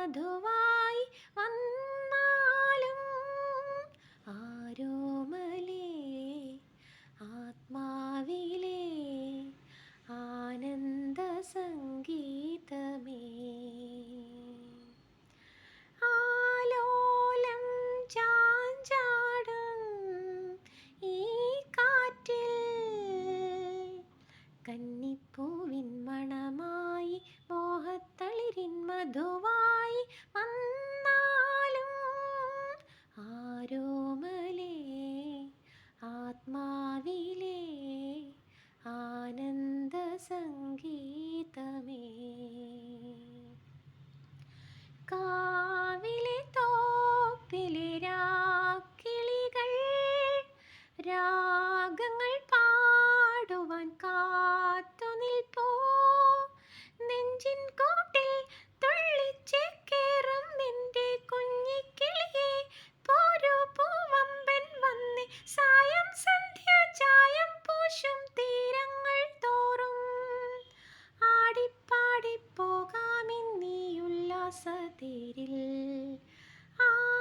മധുവായി വന്നാലും ആരോമലേ ആത്മാവിലെ ആനന്ദ സംഗീതമേ ആലോലം ചാഞ്ചാടും ഈ കാറ്റിൽ കന്നിപ്പൂവിൻ മണമായി മോഹത്തളിരിൻ മധുവാ രാഗങ്ങൾ പാടുവാൻ കാത്തു നിൽപ്പോ. നെഞ്ചിൻ കൂട്ടിൽ തുള്ളിച്ചേക്കേറും നിന്റെ കുഞ്ഞിക്കിളിയെ. പോരോ പൂവമ്പൻ വന്ന്. സായം സന്ധ്യ ചായം പൂശും തീരങ്ങൾ തോറും. ആടിപ്പാടി പോകാമിന്നീ ഉല്ലാസതേരിൽ ആലോലം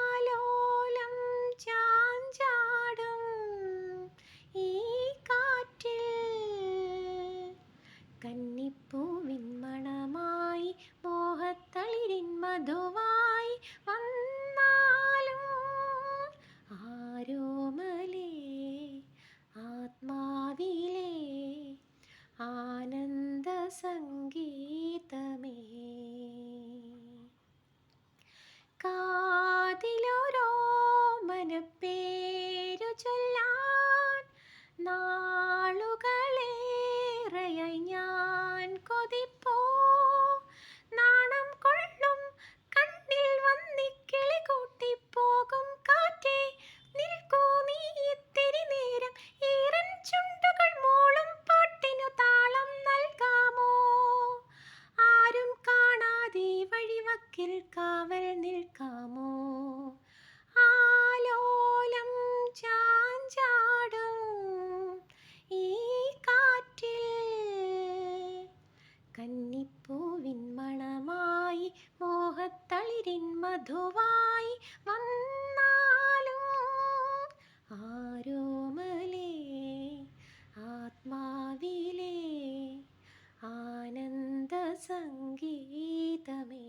വഴിവക്കിൽ കാവൽ നിൽക്കാമോ? ആലോലം ചാഞ്ചാടും ഈ കാറ്റിൽ. കന്നിപ്പൂവിൻ മണമായി മോഹത്തളിരിൻ മധുവായി വന്നാലും ആരോമലേ ആത്മാവിലേ ആനന്ദ സംഗീതമേ